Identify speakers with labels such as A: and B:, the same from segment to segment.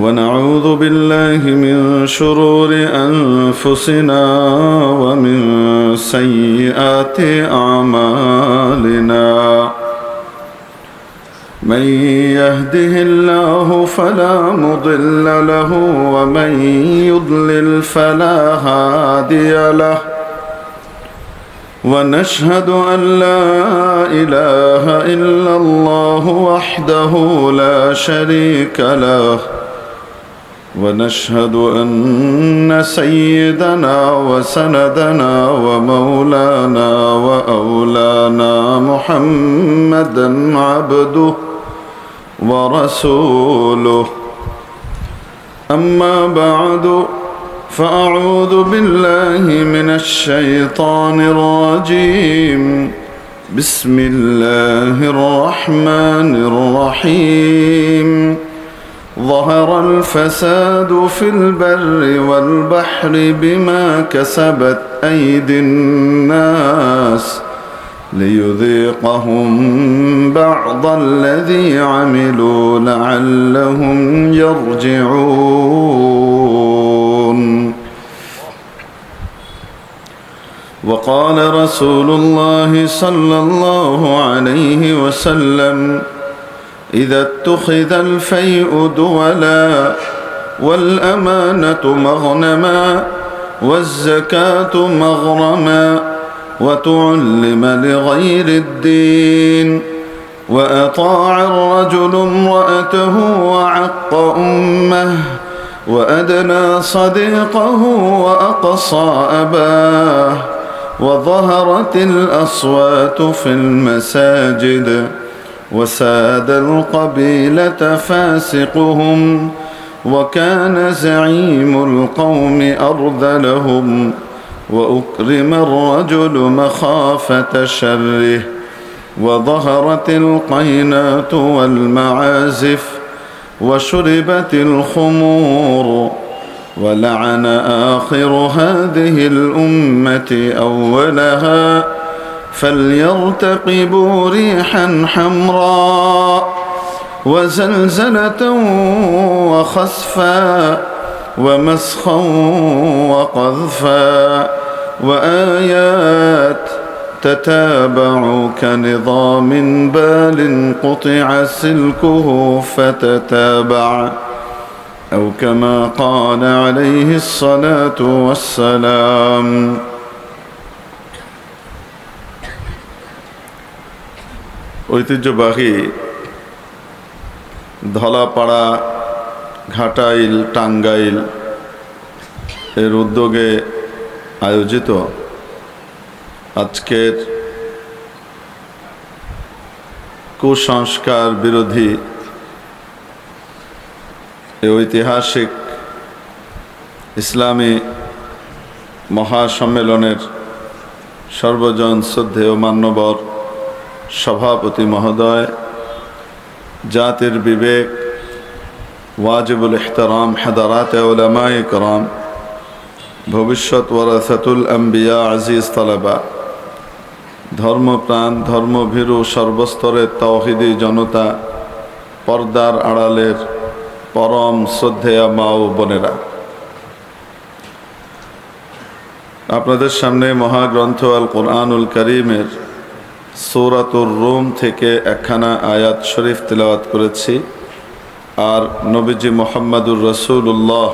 A: ونعوذ بالله من شرور أنفسنا ومن سيئات أعمالنا. من يهده الله فلا مضل له ومن يضلل فلا هادي له. ونشهد أن لا إله إلا الله وحده لا شريك له. ونشهد أن سيدنا وسندنا ومولانا وأولانا محمدا عبده ورسوله. أما بعد فأعوذ بالله من الشيطان الرجيم. بسم الله الرحمن الرحيم. ظهر الفساد في البر والبحر بما كسبت أيدي الناس ليذيقهم بعض الذي عملوا لعلهم يرجعون. وقال رسول الله صلى الله عليه وسلم إذا اتخذ الفيء دولا والأمانة مغنما والزكاة مغرما وتعلم لغير الدين وأطاع الرجل امرأته وعق أمه وأدنى صديقه وأقصى أباه وظهرت الأصوات في المساجد وساد القبيلة فاسقهم وكان زعيم القوم أرذلهم وأكرم الرجل مخافة شره وظهرت القينات والمعازف وشربت الخمور ولعن آخر هذه الأمة أولها فليرتقبوا ريحا حمراء وزلزلة وخسفا ومسخا وقذفا وآيات تتابع كنظام بال قطع سلكه فتتابع أو كما قال عليه الصلاة والسلام ঐতিহ্যবাহী ধলাপাড়া, ঘাটাইল, টাঙ্গাইল এর উদ্যোগে আয়োজিত আজকের কুসংস্কার বিরোধী ঐতিহাসিক ইসলামী মহাসম্মেলনের সর্বজন শ্রদ্ধেয় মান্যবর সভাপতি মহোদয়, জাতির বিবেক, ওয়াজিবুল ইহতারাম, হেদারাত করম ভবিষ্যৎ ওয়ারাসাতুল আম্বিয়া, আজিজ তালাবা, ধর্মপ্রাণ, ধর্মভীরু, সর্বস্তরের তৌহিদি জনতা, পর্দার আড়ালের পরম শ্রদ্ধেয়া মা ও বোনেরা। আপনাদের সামনে মহাগ্রন্থ আল কোরআনুল করিমের সৌরাতুর রোম থেকে একখানা আয়াত শরীফ তেলাওয়াত করেছি। আর নবীজি মোহাম্মদুর রসুল্লাহ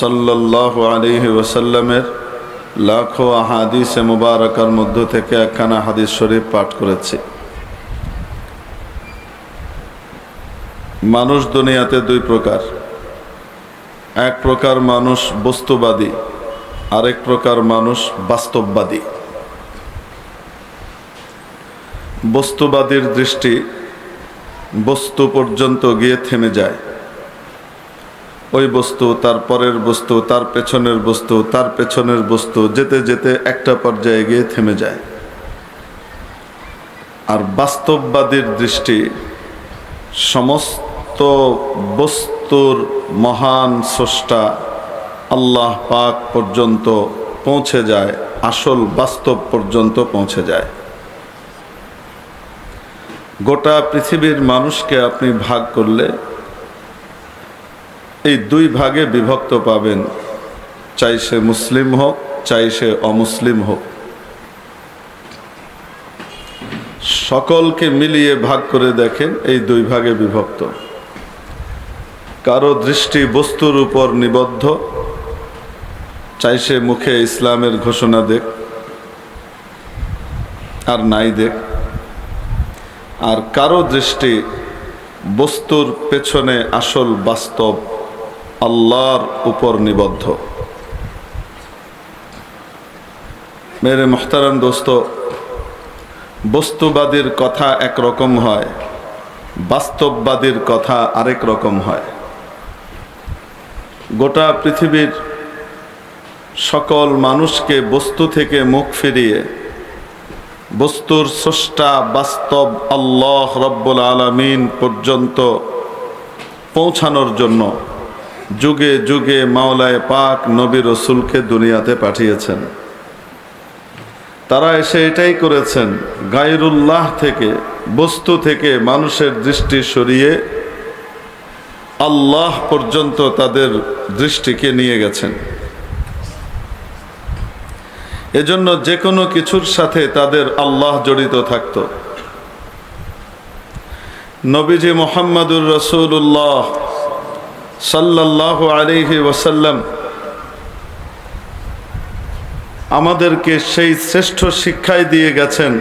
A: সাল্লাহ আলিহি ওসাল্লামের লাখো হাদিসে মুবারকার মধ্য থেকে একখানা হাদিস শরীফ পাঠ করেছি। মানুষ দুনিয়াতে দুই প্রকার। এক প্রকার মানুষ বস্তুবাদী, আরেক প্রকার মানুষ বাস্তববাদী। বস্তুবাদীর দৃষ্টি বস্তু পর্যন্ত গিয়ে থেমে যায়। ওই বস্তু, তার পরের বস্তু, তার পেছনের বস্তু, তার পেছনের বস্তু, যেতে যেতে একটা পর্যায়ে গিয়ে থেমে যায়। আর বাস্তববাদীর দৃষ্টি সমস্ত বস্তুর মহান স্রষ্টা আল্লাহ পাক পর্যন্ত পৌঁছে যায়, আসল বাস্তব পর্যন্ত পৌঁছে যায়। গোটা পৃথিবীর মানুষকে আপনি ভাগ করলে এই দুই ভাগে বিভক্ত পাবেন। চাই সে মুসলিম হোক, চাই সে অমুসলিম হোক। সকলকে মিলিয়ে ভাগ করে দেখেন এই দুই ভাগে বিভক্ত। কারও দৃষ্টি বস্তুর উপর নিবদ্ধ, চাই সে মুখে ইসলামের ঘোষণা দেখ, আর নাই দেখ। আর কারও দৃষ্টি বস্তুর পেছনে আসল বাস্তব আল্লাহর উপর নিবদ্ধ। মেরে মোহতারাম দোস্ত, বস্তুবাদীর কথা একরকম হয়, বাস্তববাদীর কথা আরেক রকম হয়। গোটা পৃথিবীর সকল মানুষকে বস্তু থেকে মুখ ফিরিয়ে বস্তুর স্রষ্টা বাস্তব আল্লাহ রব্বুল আলমিন পর্যন্ত পৌঁছানোর জন্য যুগে যুগে মাওলায় পাক নবী রসুলকে দুনিয়াতে পাঠিয়েছেন। তারা এসে এটাই করেছেন, গায়রুল্লাহ থেকে, বস্তু থেকে মানুষের দৃষ্টি সরিয়ে আল্লাহ পর্যন্ত তাদের দৃষ্টিকে নিয়ে গেছেন। এজন্য যে কোনো কিছুর সাথে তাদের আল্লাহ জড়িত থাকত। নবীজি মোহাম্মদুর রসুল্লাহ সাল্লাহ আলিহি ওসাল্লাম আমাদেরকে সেই শ্রেষ্ঠ শিক্ষাই দিয়ে গেছেন,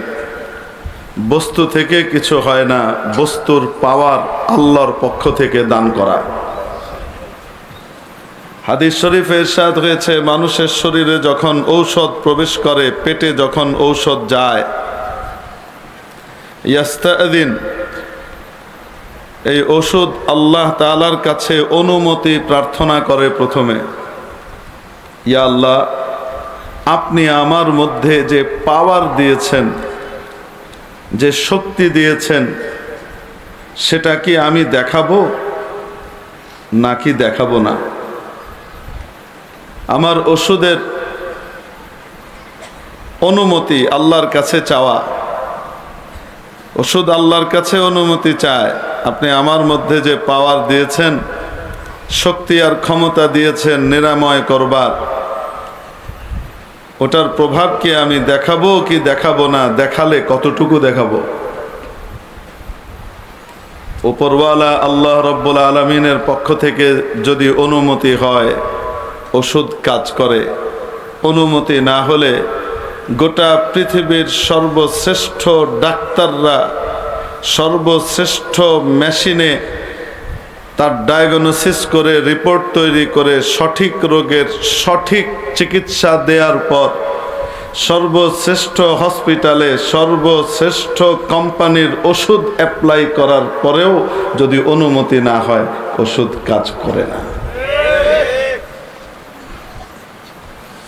A: বস্তু থেকে কিছু হয় না, বস্তুর পাওয়ার আল্লাহর পক্ষ থেকে দান করা। হাদিস শরীফ এরশাদ হয়েছে মানুষের শরীরে যখন ঔষধ প্রবেশ করে, পেটে যখন ঔষধ যায় ইয়াস্তাদিন এই ওষুধ আল্লাহ তালার কাছে অনুমতি প্রার্থনা করে প্রথমে। ইয়া আল্লাহ, আপনি আমার মধ্যে যে পাওয়ার দিয়েছেন, যে শক্তি দিয়েছেন, সেটা কি আমি দেখাবো? নাকি দেখাবো না? আমার ওষুধের অনুমতি আল্লাহর কাছে চাওয়া। ওষুধ আল্লাহর কাছে অনুমতি চায়। আপনি আমার মধ্যে যে পাওয়ার দিয়েছেন, শক্তি আর ক্ষমতা দিয়েছেন, নিরাময় করবার, ওটার প্রভাবকে আমি দেখাবো কি দেখাবো না, দেখালে কতটুকু দেখাবো? উপরওয়ালা আল্লাহ রব্বুল আলমিনের পক্ষ থেকে যদি অনুমতি হয় ওষুধ কাজ করে। অনুমতি না হলে গোটা পৃথিবীর সর্বশ্রেষ্ঠ ডাক্তাররা সর্বশ্রেষ্ঠ মেশিনে তার ডায়াগনোসিস করে রিপোর্ট তৈরি করে সঠিক রোগের সঠিক চিকিৎসা দেওয়ার পর সর্বশ্রেষ্ঠ হসপিটালে সর্বশ্রেষ্ঠ কোম্পানির ওষুধ অ্যাপ্লাই করার পরেও যদি অনুমতি না হয়, ওষুধ কাজ করে না।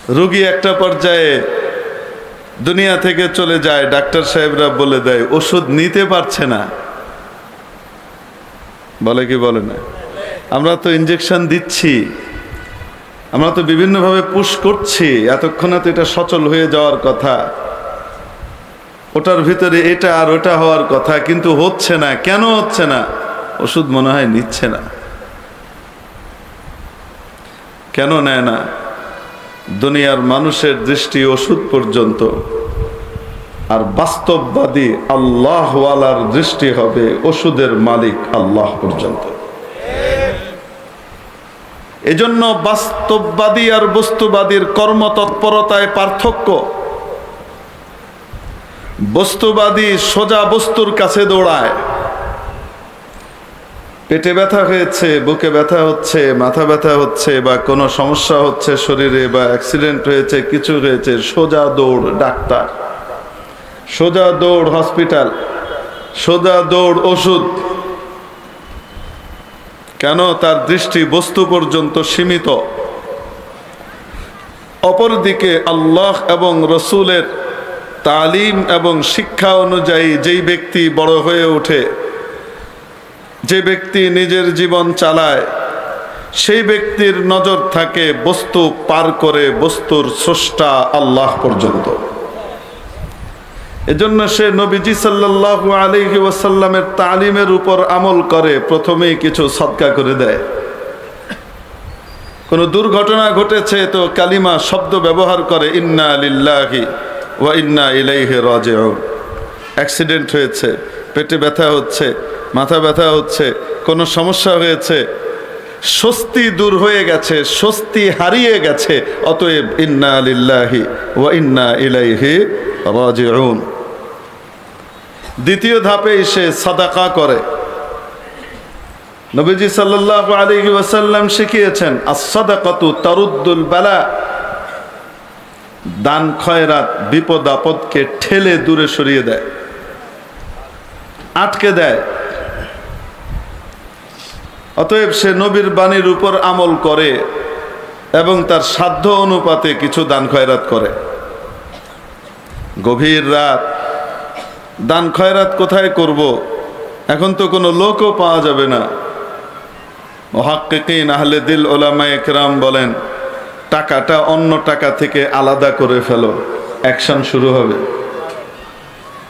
A: রুগী একটা পর্যায়ে দুনিয়া থেকে চলে যায়, ডাক্তার সাহেবরা বলে দেয়, ওষুধ নিতে পারছে না। বলে কি বলে না? আমরা তো ইঞ্জেকশন দিচ্ছি, আমরা তো বিভিন্নভাবে পুশ করছি, এতক্ষণে তো এটা সচল হয়ে যাওয়ার কথা। ওটার ভিতরে এটা আর ওটা হওয়ার কথা, কিন্তু হচ্ছে না। কেন হচ্ছে না? ওষুধ মনে হয় নিচ্ছে না। কেন নেয় না? দুনিয়ার মানুষের দৃষ্টি ওষুধ পর্যন্ত। আর বাস্তববাদী আল্লাহওয়ালার দৃষ্টি হবে ওষুধের মালিক আল্লাহ পর্যন্ত। এজন্য বাস্তববাদী আর বস্তুবাদীর কর্মতৎপরতায় পার্থক্য। বস্তুবাদী সোজা বস্তুর কাছে দৌড়ায়। পেটে ব্যথা হয়েছে, বুকে ব্যথা হচ্ছে, মাথা ব্যথা হচ্ছে, বা কোনো সমস্যা হচ্ছে শরীরে, বা অ্যাক্সিডেন্ট হয়েছে, কিছু হয়েছে, সোজা দৌড়, ডাক্তার। সোজা দৌড়, হসপিটাল। সোজা দৌড়, ওষুধ। কেন? তার দৃষ্টি বস্তু পর্যন্ত সীমিত। অপরদিকে আল্লাহ এবং রসুলের তালিম এবং শিক্ষা অনুযায়ী যেই ব্যক্তি বড় হয়ে ওঠে যে ব্যক্তি নিজের জীবন চালায়, সেই ব্যক্তির নজর থাকে বস্তু পার করে বস্তুর স্রষ্টা আল্লাহ পর্যন্ত। এজন্য সে নবীজি সাল্লাল্লাহু আলাইহি ওয়াসাল্লামের তালিমের উপর আমল করে, প্রথমেই কিছু সৎকা করে দেয়। কোনো দুর্ঘটনা ঘটেছে তো কালিমা শব্দ ব্যবহার করে, ইন্না লিল্লাহি ওয়া ইন্না ইলাইহি রাজিউন। অ্যাক্সিডেন্ট হয়েছে, পেটে ব্যথা হচ্ছে মাথা ব্যথা হচ্ছে, কোনো সমস্যা হয়েছে, স্বস্তি দূর হয়ে গেছে, স্বস্তি হারিয়ে গেছে, অতএব ইন্না লিল্লাহি ওয়া ইন্না ইলাইহি রাজিউন। দ্বিতীয় ধাপে এসে সাদাকা করে। নবীজি সাল্লাল্লাহু আলাইহি ওয়াসাল্লাম শিখিয়েছেন as-সাদাকাতু তারুদ্দুল বালা। দান খয়রাত, বিপদ আপদকে ঠেলে দূরে সরিয়ে দেয়, আটকে দেয়। অতএব সে নবীর বাণীর উপর আমল করে এবং তার সাধ্য অনুপাতে কিছু দান খয়রাত করে। গভীর রাত। দান খয়রাত কোথায় করব? এখন তো কোনো লোকও পাওয়া যাবে না। মহাক্কিন আহলে দিল ওলামা একরাম বলেন, টাকাটা অন্য টাকা থেকে আলাদা করে ফেলো, অ্যাকশন শুরু হবে।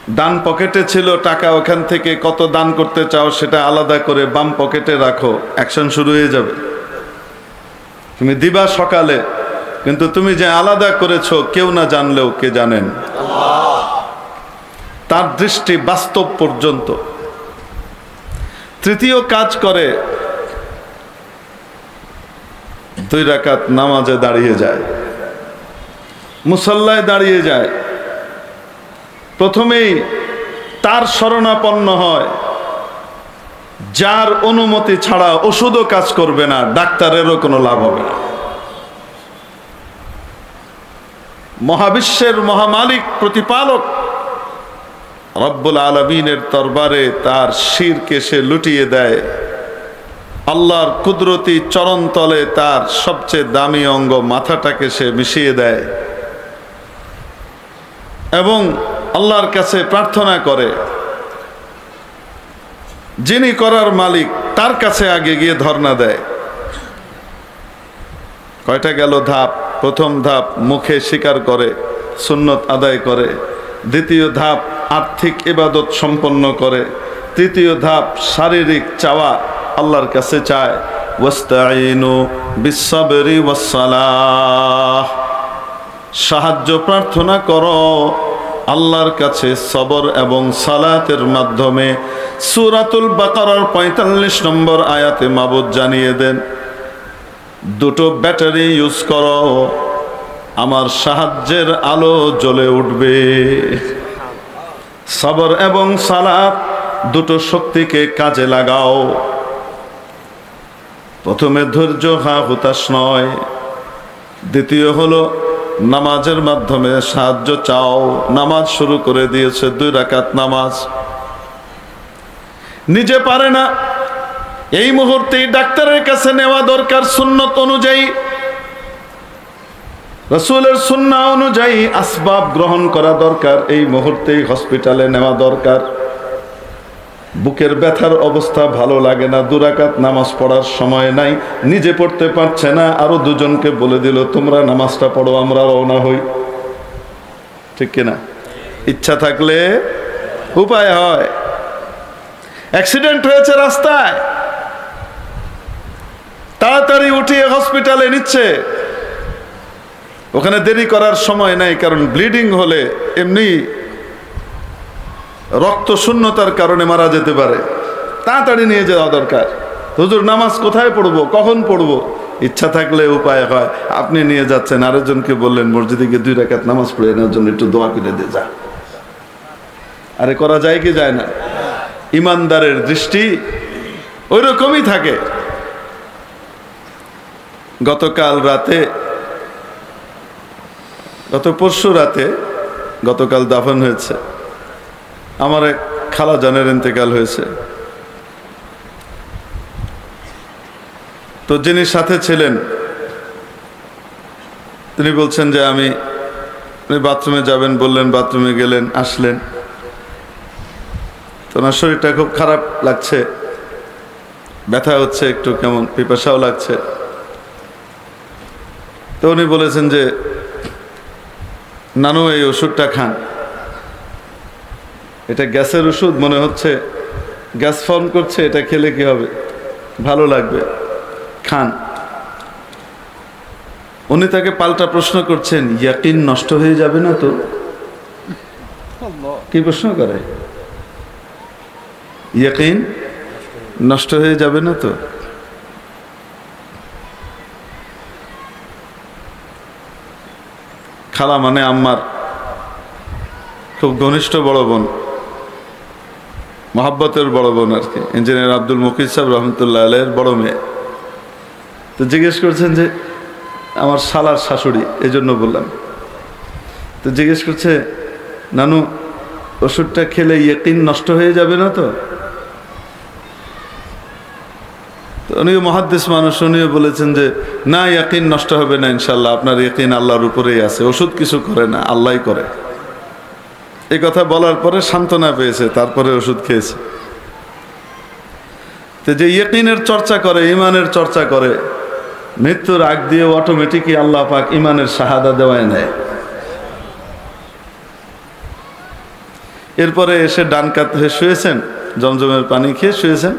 A: ডান পকেটে ছিল টাকা, ওখান থেকে কত দান করতে চাও সেটা আলাদা করে বাম পকেটে রাখো, অ্যাকশন শুরু হয়ে যাবে। তুমি দিবা সকালে, কিন্তু তুমি যে আলাদা করেছ, কেউ না জানলেও কে জানেন। তার দৃষ্টি বাস্তব পর্যন্ত। তৃতীয় কাজ করে, দুই রাকাত নামাজে দাঁড়িয়ে যায়। মুসল্লায় দাঁড়িয়ে যায়। প্রথমেই তার শরণাপন্ন হয়। যার অনুমতি ছাড়া ওষুধও কাজ করবে না, ডাক্তারেরও কোনো লাভ হবে না। মহাবিশ্বের মহামালিক, প্রতিপালক রব্বুল আলমিনের দরবারে তার শিরকে সে লুটিয়ে দেয়। আল্লাহর কুদরতি চরণতলে তার সবচেয়ে দামি অঙ্গ মাথাটাকে সে মিশিয়ে দেয়। এবং আল্লাহর কাছে প্রার্থনা করে। যিনি করার মালিক, তার কাছে আগে গিয়ে ধর্ণা দেয়। কয়টা গেল ধাপ? প্রথম ধাপ, মুখে স্বীকার করে, সুন্নত আদায় করে। দ্বিতীয় ধাপ, আর্থিক ইবাদত সম্পন্ন করে। তৃতীয় ধাপ, শারীরিক চাওয়া আল্লাহর কাছে চায়। সাহায্য প্রার্থনা করো। আল্লাহর কাছে সবর এবং সালাতের মাধ্যমে সুরাতুল বাকারার পঁয়তাল্লিশ নম্বর আয়াতে মাবুদ জানিয়ে দেন, দুটো ব্যাটারি ইউজ করো, আমার সাহায্যের আলো জ্বলে উঠবে। সবর এবং সালাত দুটো শক্তিকে কাজে লাগাও। প্রথমে ধৈর্য হা হুতাশ নয়, দ্বিতীয় হলো নামাজের মাধ্যমে সাহায্য চাও। নামাজ শুরু করে দিয়েছে দুই রাকাত নামাজ। নিজে পারে না। এই মুহূর্তেই ডাক্তারের কাছে নেওয়া দরকার সুন্নত অনুযায়ী। রসুলের সুন্না অনুযায়ী আসবাব গ্রহণ করা দরকার। এই মুহূর্তেই হসপিটালে নেওয়া দরকার। বুকের ব্যথার অবস্থা ভালো লাগে না, দুরাকাত নামাজ পড়ার সময় নাই, নিজে পড়তে পারছে না, আরও দুজনকে বলে দিল, তোমরা নামাজটা পড়ো, আমরা রওনা হই। ঠিক কিনা? ইচ্ছা থাকলে উপায় হয়। অ্যাক্সিডেন্ট হয়েছে রাস্তায়। তাড়াতাড়ি উঠিয়ে হসপিটালে নিচ্ছে। ওখানে দেরি করার সময় নাই, কারণ ব্লিডিং হলে এমনি রক্ত শূন্যতার কারণে মারা যেতে পারে। তাড়াতাড়ি নিয়ে যাওয়া দরকার। হুজুর, নামাজ কোথায় পড়ব? কখন পড়ব? ইচ্ছা থাকলে উপায় হয়। আপনি নিয়ে যাচ্ছেন, আরেকজনকে বললেন, মসজিদে গিয়ে দুই রেখাত নামাজ পড়ে নেওয়ার জন্য একটু দোয়া কিনে দিয়ে যা। আরে করা যায় কি যায় না? ইমানদারের দৃষ্টি ওই রকমই থাকে। গতকাল রাতে, গত পরশু রাতে গতকাল দাফন হয়েছে। আমার এক খালা জানের ইন্তেকাল হয়েছে। তো যিনি সাথে ছিলেন, তিনি বলছেন যে আমি বাথরুমে যাবেন বললেন, বাথরুমে গেলেন, আসলেন। তো ওনার শরীরটা খুব খারাপ লাগছে, ব্যথা হচ্ছে একটু কেমন, পিপাসাও লাগছে। তো উনি বলেছেন যে, নানু, এই ওষুধটা খান। এটা গ্যাসের ওষুধ মনে হচ্ছে, গ্যাস ফর্ম করছে, এটা খেলে কি হবে? ভালো লাগবে। খান। উনি তাকে পাল্টা প্রশ্ন করছেন, ইয়াকিন নষ্ট হয়ে যাবে না তো? কি প্রশ্ন করে? ইয়াকিন নষ্ট হয়ে যাবে না তো? খালা মানে আম্মার খুব ঘনিষ্ঠ বড় বোন। মহাব্বতের বড় বোন আর কি। ইঞ্জিনিয়ার আব্দুল মুকিদ সাহেব রহমতুল্লাহ আলের বড় মেয়ে। তো জিজ্ঞেস করছেন যে, আমার শালার শাশুড়ি এই জন্য বললাম। তো জিজ্ঞেস করছে, নানু, ওষুধটা খেলে ইয়েকিন নষ্ট হয়ে যাবে না তো? উনিও মহাদ্দেশ মানুষ, উনিও বলেছেন যে, না, ইয়াকিন নষ্ট হবে না ইনশাল্লাহ আপনার ইয়াকিন আল্লাহর উপরেই আছে। ওষুধ কিছু করে না, আল্লাহই করে। এই কথা বলার পরে সান্ত্বনা পেয়েছে, তারপরে ওষুধ খেয়েছে। তো যে ইয়কিনের চর্চা করে ইমানের চর্চা করে, মৃত্যুর আগ দিয়ে অটোমেটিকই আল্লাহ পাক ইমানের শাহাদা দেওয়ায় নেয়। এরপরে এসে ডান কাত হয়ে শুয়েছেন, জমজমের পানি খেয়ে শুয়েছেন।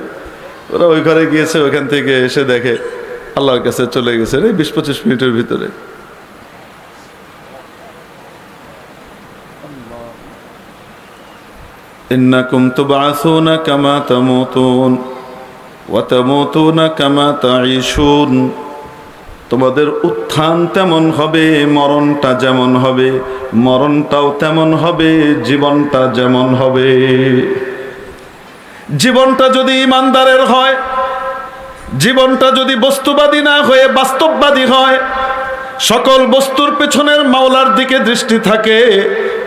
A: ওরা ওই ঘরে গিয়েছে ওইখান থেকে এসে দেখে আল্লাহর কাছে চলে গেছে রে, বিশ পঁচিশ মিনিটের ভিতরে। إنكم تبعثون كما تموتون وتموتون كما تعيشون তোমাদের উত্থান তেমন হবে মরণটা যেমন হবে মরণটাও তেমন হবে জীবনটা যেমন হবে জীবনটা যদি ইমানদারের হয় জীবনটা যদি বস্তুবাদী না হয়ে বাস্তববাদী হয় সকল বস্তুর পেছনের মাওলার দিকে দৃষ্টি থাকে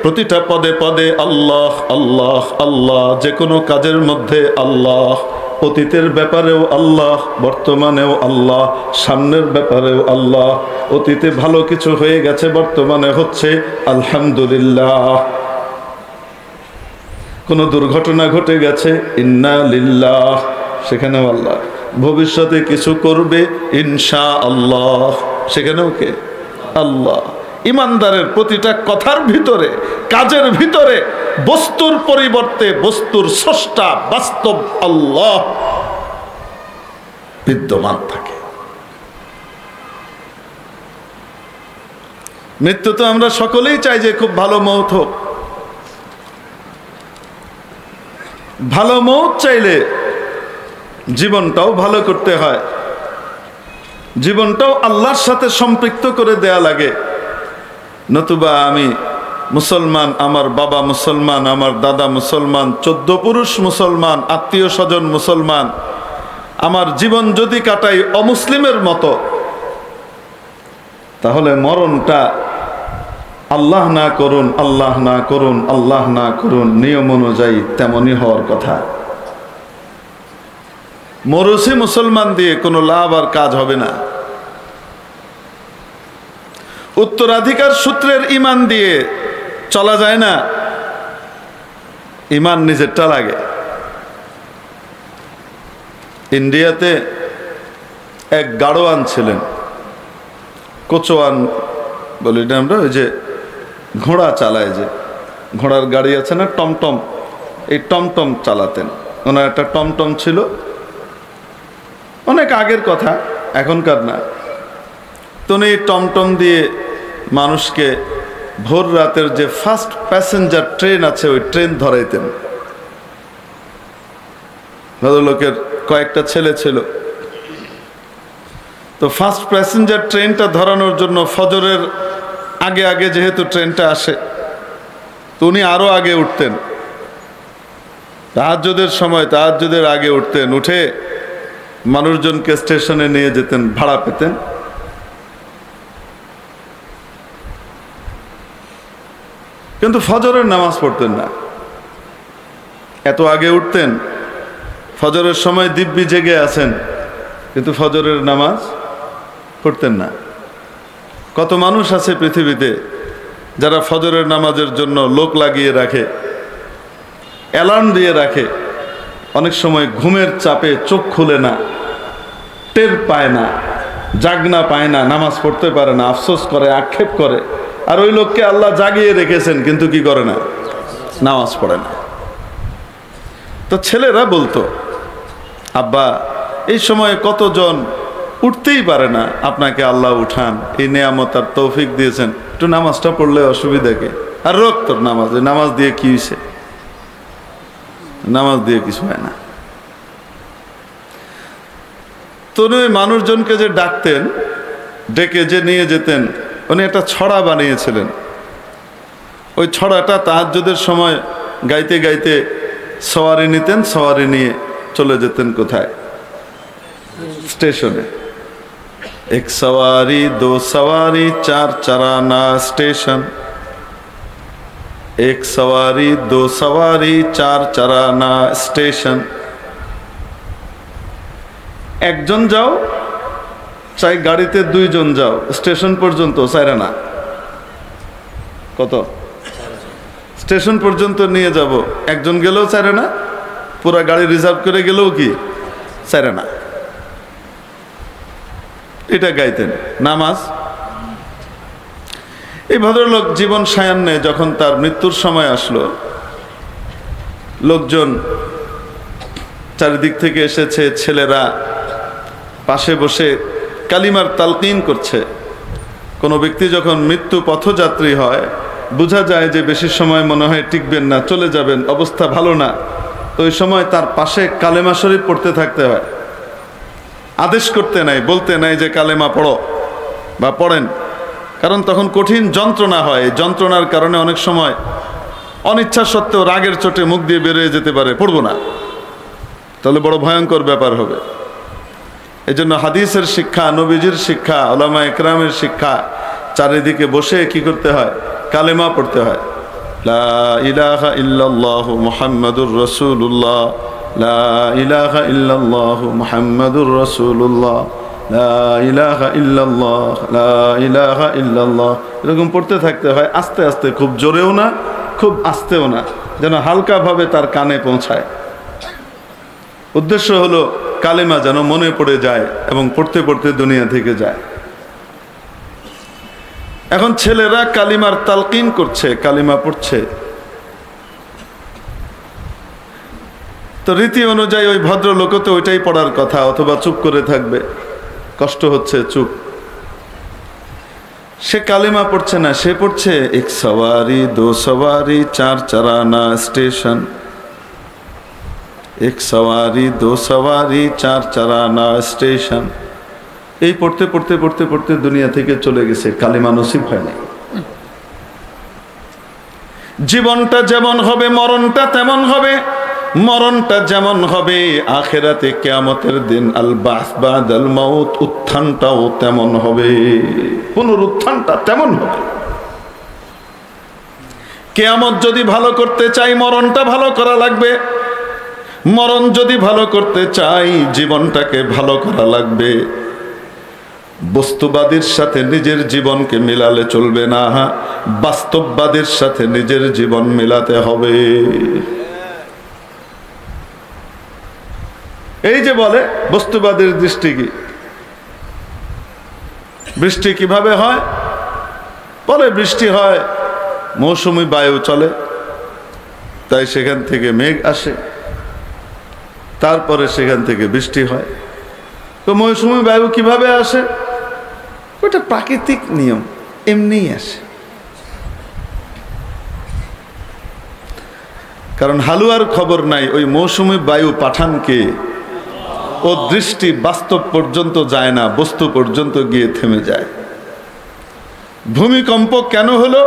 A: প্রতিটা পদে পদে আল্লাহ আল্লাহ আল্লাহ যে কোনো কাজের মধ্যে আল্লাহ, অতীতের ব্যাপারেও আল্লাহ, বর্তমানেও আল্লাহ, সামনের ব্যাপারেও আল্লাহ, অতীতে ভালো কিছু হয়ে গেছে, বর্তমানে হচ্ছে আলহামদুলিল্লাহ। কোনো দুর্ঘটনা ঘটে গেছে, ইন্না লিল্লাহ, সেখানেও আল্লাহ। ভবিষ্যতে কিছু করবে, ইনশা আল্লাহ, সেখানেও কে? আল্লাহ। ইমানদারের প্রতিটা কথার ভিতরে, কাজের ভিতরে বস্তুর পরিবর্তে বস্তুর স্রষ্টা বাস্তব আল্লাহ বিদ্যমান থাকে। মৃত্যু তো আমরা সকলেই চাই যে খুব ভালো মৌত হোক। ভালো মৌত চাইলে জীবনটাও ভালো করতে হয়। জীবনটাও আল্লাহর সাথে সম্পৃক্ত করে দেয়া লাগে। নতুবা আমি মুসলমান, আমার বাবা মুসলমান, আমার দাদা মুসলমান, চোদ্দ পুরুষ মুসলমান, আত্মীয় স্বজন মুসলমান, আমার জীবন যদি কাটাই অমুসলিমের মতো, তাহলে মরণটা আল্লাহ না করুন, আল্লাহ না করুন, আল্লাহ না করুন, নিয়ম অনুযায়ী তেমনই হওয়ার কথা। মরসি মুসলমান দিয়ে কোনো লাভ আর কাজ হবে না। উত্তরাধিকার সূত্রের ইমান দিয়ে চলা যায় না। ইমান নিজেরটা লাগে। ইন্ডিয়াতে এক গাড়োয়ান ছিলেন, কোচোয়ান বলি আমরা ওই যে ঘোড়া চালায় যে, ঘোড়ার গাড়ি আছে না, টমটম, এই টমটম চালাতেন। ওনার একটা টমটম ছিল। অনেক আগের কথা, এখনকার না। তো উনি টমটম দিয়ে মানুষকে ভোর রাতের যে ফার্স্ট প্যাসেঞ্জার ট্রেন আছে, ওই ট্রেন ধরাইতেন। ভদ্রলোকের কয়েকটা ছেলে ছিল। তো ফার্স্ট প্যাসেঞ্জার ট্রেনটা ধরানোর জন্য ফজরের আগে আগে যেহেতু ট্রেনটা আসে, তো উনি আরও আগে উঠতেন। তাহাজ্যদের সময় তাহাজ্যদের আগে উঠতেন, উঠে মানুষজনকে স্টেশনে নিয়ে যেতেন, ভাড়া পেতেন। কিন্তু ফজরের নামাজ পড়তেন না। এত আগে উঠতেন, ফজরের সময় দিব্যি জেগে আছেন, কিন্তু ফজরের নামাজ পড়তেন না। কত মানুষ আছে পৃথিবীতে যারা ফজরের নামাজের জন্য লোক লাগিয়ে রাখে, অ্যালার্ম দিয়ে রাখে, অনেক সময় ঘুমের চাপে চোখ খুলে না, টের পায় না, জাগনা পায় না, নামাজ পড়তে পারে না, আফসোস করে, আক্ষেপ করে। আর ওই লোককে আল্লাহ জাগিয়ে রেখেছেন, কিন্তু কি করে না? নামাজ পড়ে না। তো ছেলেরা বলতো, আব্বা, এই সময়ে কতজন উঠতেই পারে না, আপনাকে আল্লাহ উঠান, এই নেয়ামত আর তৌফিক দিয়েছেন। একটু নামাজটা পড়লে অসুবিধা কি? আর রোগ তোর নামাজ নামাজ দিয়ে কি হয়েছে নামাজ দিয়ে কিছু হয় না। তনু মানুষজনকে যে ডাকতেন, ডেকে যে নিয়ে যেতেন উনি একটা ছড়া বানিয়েছিলেন। ওই ছড়াটা তাহাজ্জুদের সময় গাইতে গাইতে সওয়ারি নিতেন, সওয়ারি নিয়ে চলে যেতেন কোথায়? স্টেশনে। এক সওয়ারি, দো সওয়ারি, চার চারানা স্টেশন। এক সওয়ারি, দো সওয়ারি, চার চারানা স্টেশন। একজন যাও চাই গাড়িতে দুইজন যাও। স্টেশন পর্যন্ত চাইরা না কত? স্টেশন পর্যন্ত নিয়ে যাব। একজন গেলেও চাইরে না পুরা গাড়ি রিজার্ভ করে গেলেও কি? চাইরে না এটা গাইতেন। নামাজ। এই ভদ্রলোক জীবন সায়ান্নে যখন তার মৃত্যুর সময় আসলো। লোকজন চারিদিক থেকে এসেছে, ছেলেরা পাশে বসে কালিমার তালকিন করছে। কোনো ব্যক্তি যখন মৃত্যু পথযাত্রী হয়, বোঝা যায় যে বেশি সময় মনে হয় টিকবেন না, চলে যাবেন, অবস্থা ভালো না। তো ওই সময় তার পাশে কালেমা শরীফ পড়তে থাকতে হয়। আদেশ করতে নাই, বলতে নাই যে, কালেমা পড়ো বা পড়েন। কারণ তখন কঠিন যন্ত্রণা হয়। যন্ত্রণার কারণে অনেক সময় অনিচ্ছা সত্ত্বেও রাগের চোটে মুখ দিয়ে বেরিয়ে যেতে পারে, পড়ব না। তাহলে বড় ভয়ঙ্কর ব্যাপার হবে। এই জন্য হাদিসের শিক্ষা, নবীজির শিক্ষা ওলামা একরামের শিক্ষা, চারিদিকে বসে কি করতে হয়? কালেমা পড়তে হয়। লা ইল্লাল্লাহ ইলাহা ইল্লাল্লাহ ইলাহা এরকম পড়তে থাকতে হয়, আস্তে আস্তে খুব জোরেও না, খুব আস্তেও না, যেন হালকাভাবে তার কানে পৌঁছায়। উদ্দেশ্য হলো কালেমা যেন মনে পড়ে যায় এবং পড়তে পড়তে দুনিয়া থেকে যায়। এখন ছেলেরা কালিমার তালকিন করছে, কালিমা পড়ছে। তো রীতি অনুযায়ী ওই ভদ্রলোকও তো ওইটাই পড়ার কথা, অথবা চুপ করে থাকবে। কষ্ট হচ্ছে, চুপ। সে কালিমা পড়ছে না, সে পড়ছে, এক সওয়ারি, দো সওয়ারি, চার চারানা স্টেশন। এক সওয়ারি, দো সওয়ারি, চার চারানা স্টেশন। এই পড়তে পড়তে পড়তে পড়তে দুনিয়া থেকে চলে গেছে, কালিমা নসিব হয় নাই জীবনটা যেমন হবে, মরণটা তেমন হবে, মরণটা যেমন হবে, আখেরাতে কেয়ামতের দিন আল বাস বাদ আল মাউত, উত্থানটাও তেমন হবে, পুনরুত্থানটা তেমন হবে। কেয়ামত যদি ভালো করতে চাই, মরণটা ভালো করা লাগবে মরণ যদি ভালো করতে চাই, জীবনটাকে ভালো করা লাগবে। বস্তুবাদীর সাথে নিজের জীবনকে মিলালে চলবে না। বাস্তববাদীর সাথে নিজের জীবন মিলাতে হবে। এই যে বলে, বস্তুবাদীর দৃষ্টি কি? বৃষ্টি কীভাবে হয়? বলে বৃষ্টি হয়, মৌসুমি বায়ু চলে, তাই সেখান থেকে মেঘ আসে। তারপরে সেখান থেকে বৃষ্টি হয়। তো মৌসুমি বায়ু কীভাবে আসে? ওটা প্রাকৃতিক নিয়ম, এমনিই আসে। কারণ হালুয়ার খবর নাই, ওই মৌসুমি বায়ু পাঠানকে ও দৃষ্টি বাস্তব পর্যন্ত যায় না, বস্তু পর্যন্ত গিয়ে থেমে যায়। ভূমিকম্প কেন হলো?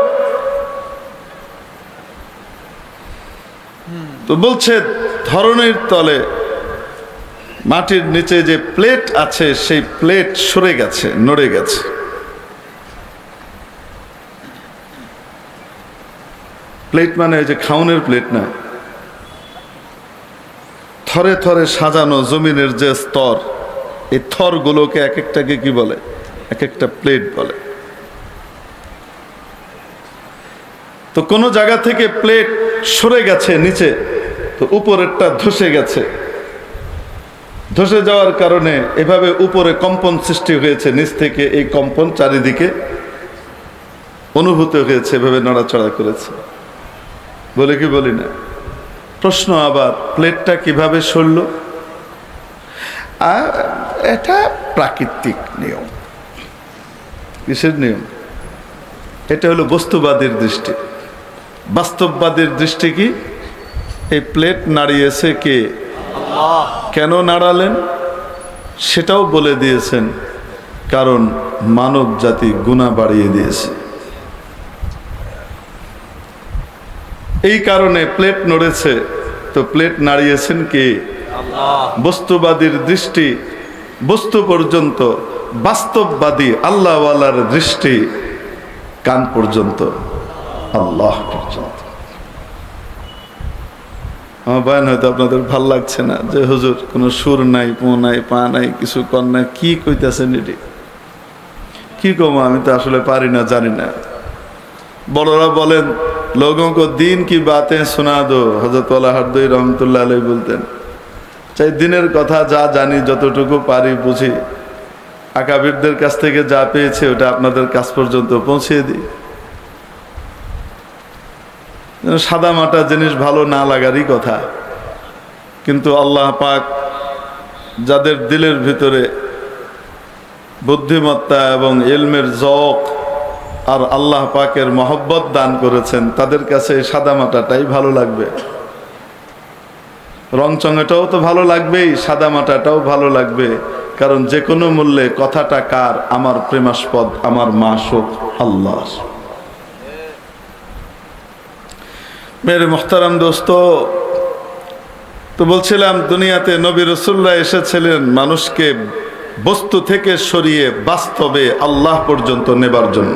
A: তো বলছে, ধরনের তলে মাটির নিচে যে প্লেট আছে, সেই প্লেট সরে গেছে, নড়ে গেছে। প্লেট মানে ওই যে খাউনের প্লেট না? থরে থরে সাজানো জমিনের যে স্তর, এই থরগুলোকে এক একটাকে কি বলে? এক একটা প্লেট বলে। তো কোনো জায়গা থেকে প্লেট সরে গেছে নিচে, তো উপরেরটা ধসে গেছে। ধসে যাওয়ার কারণে এভাবে উপরে কম্পন সৃষ্টি হয়েছে, নিচ থেকে এই কম্পন চারিদিকে অনুভূত হয়েছে, এভাবে নড়াচড়া করেছে। বলে কি বলি না? প্রশ্ন আবার, প্লেটটা কীভাবে সরল? আর এটা প্রাকৃতিক নিয়ম, কিসের নিয়ম? এটা হলো বস্তুবাদীর দৃষ্টি। বাস্তববাদীর দৃষ্টি কি? এই প্লেট নাড়িয়েছে কে? কেন নাড়ালেন? সেটাও বলে দিয়েছেন, কারণ মানব জাতি গুণা বাড়িয়ে দিয়েছে। এই কারণে প্লেট নড়েছে, তো প্লেট নাড়িয়েছেন কে? বস্তুবাদীর দৃষ্টি, বস্তু পর্যন্ত, বাস্তববাদী আল্লাহওয়ালার দৃষ্টি, কান পর্যন্ত, আল্লাহ পর্যন্ত। আমার বয়ান হয়তো আপনাদের ভালো লাগছে না যে, হুজুর, কোনো সুর নাই, পো নাই, পা নাই, কিছু কর নাই, কি কইতেছেন এটি? কি কম, আমি তো আসলে পারি না, জানি না। বড়রা বলেন को দিন কি বাতে শোনা দো? হজরত হারদই রহমতুল্লাহ আলাই বলতেন, চাই দিনের কথা যা জানি, যতটুকু পারি বুঝি। আকাবিরদের কাছ থেকে যা পেয়েছে, ওটা আপনাদের কাছ পর্যন্ত পৌঁছিয়ে দিই। সাদা মাটা জিনিস ভালো না লাগারই কথা। কিন্তু আল্লাহ পাক যাদের দিলের ভিতরে বুদ্ধিমত্তা এবং এলমের জক আর আল্লাহ পাকের মহব্বত দান করেছেন, তাদের কাছে এই সাদা মাটাটাই ভালো লাগবে। রংচঙেটাও তো ভালো লাগবেই, সাদা মাটাটাও ভালো লাগবে। কারণ যে কোনো মূল্যে কথাটা কার? আমার প্রেমাস্পদ, আমার মা শোক আল্লাহ। মেরে মোহতারাম দোস্ত, তো বলছিলাম, দুনিয়াতে নবী রসুল্লাহ এসেছিলেন মানুষকে বস্তু থেকে সরিয়ে বাস্তবে আল্লাহ পর্যন্ত নেবার জন্য।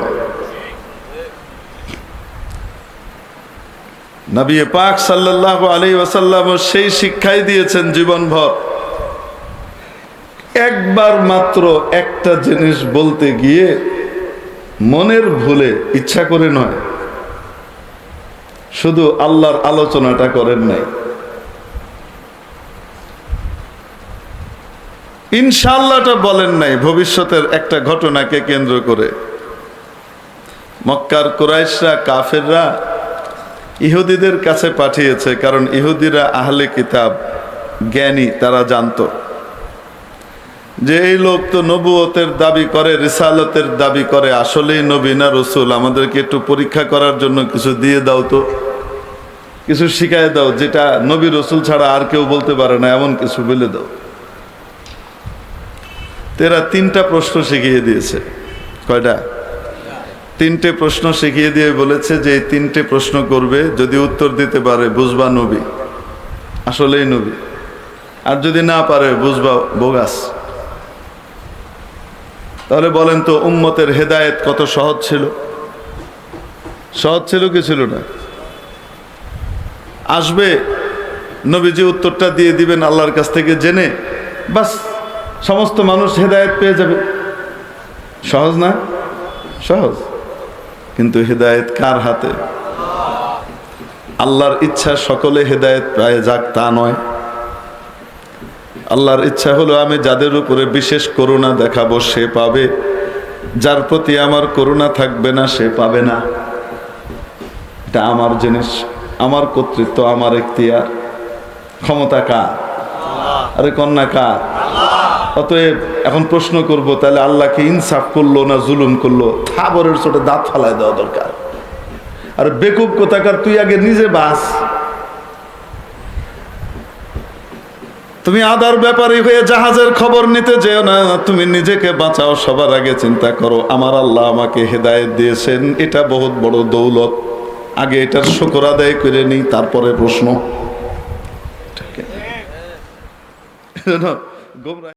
A: নবী পাক সাল্লাহ আলী ওয়াসাল্লাম সেই শিক্ষাই দিয়েছেন জীবনভর। একবার মাত্র একটা জিনিস বলতে গিয়ে মনের ভুলে, ইচ্ছা করে নয় শুধু আল্লাহর আলোচনাটা করেন নাই। ইনশাল্লাহটা বলেন নাই ভবিষ্যতের একটা ঘটনাকে কেন্দ্র করে। মক্কার কুরাইশরা, কাফেররা ইহুদিদের কাছে পাঠিয়েছে, কারণ ইহুদিরা আহলে কিতাব, জ্ঞানী, তারা জানতো। যে এই লোক তো নবুয়তের দাবি করে, রিসালতের দাবি করে, আসলেই নবী না রসুল? আমাদেরকে একটু পরীক্ষা করার জন্য কিছু দিয়ে দাও তো। কিছু শিখাই দাও, যেটা নবী রসুল ছাড়া আর কেউ বলতে পারে না, এমন কিছু বলে দাও। তেরা তিনটা প্রশ্ন শিখিয়ে দিয়েছে। কয়টা? তিনটে প্রশ্ন শিখিয়ে দিয়ে বলেছে যে এই তিনটে প্রশ্ন করবে, যদি উত্তর দিতে পারে, বুঝবা নবী। আসলেই নবী। আর যদি না পারে, বুঝবা বোগাস। তাহলে বলেন তো, উম্মতের হেদায়েত কত সহজ ছিল? সহজ ছিল কি ছিল না? আসবে, নবীজি উত্তরটা দিয়ে দিবেন আল্লাহর কাছ থেকে জেনে, বাস সমস্ত মানুষ হেদায়েত পেয়ে যাবে। সহজ না? সহজ। কিন্তু হেদায়েত কার হাতে? আল্লাহর ইচ্ছা সকলে হেদায়েত পায় যাক তা নয়। আল্লাহর ইচ্ছা হলো আমি যাদের উপরে বিশেষ করুণা দেখাবো সে পাবে। যার প্রতি আমার করুণা থাকবে না সে পাবে না। এটা আমার জিনিস আমার কর্তৃত্ব আমার এখতিয়ার ক্ষমতা কার? আরে কন্যা কার? অতএব এখন প্রশ্ন করব তাহলে আল্লাহকে ইনসাফ করল না জুলুম করল? থাবরের ছোট দাঁত ফালায় দেওয়া দরকার। আর বেকুব কোথাকার তুই আগে নিজে বাস। তুমি আদার ব্যাপারী হয়ে জাহাজের খবর নিতে যেও না। তুমি নিজেকে বাঁচাও সবার আগে চিন্তা করো। আমার আল্লাহ আমাকে হেদায়ত দিয়েছেন। এটা বহুত বড় দৌলত। আগে এটার শুকর আদায় করে নিই তারপরে প্রশ্ন। গোমরা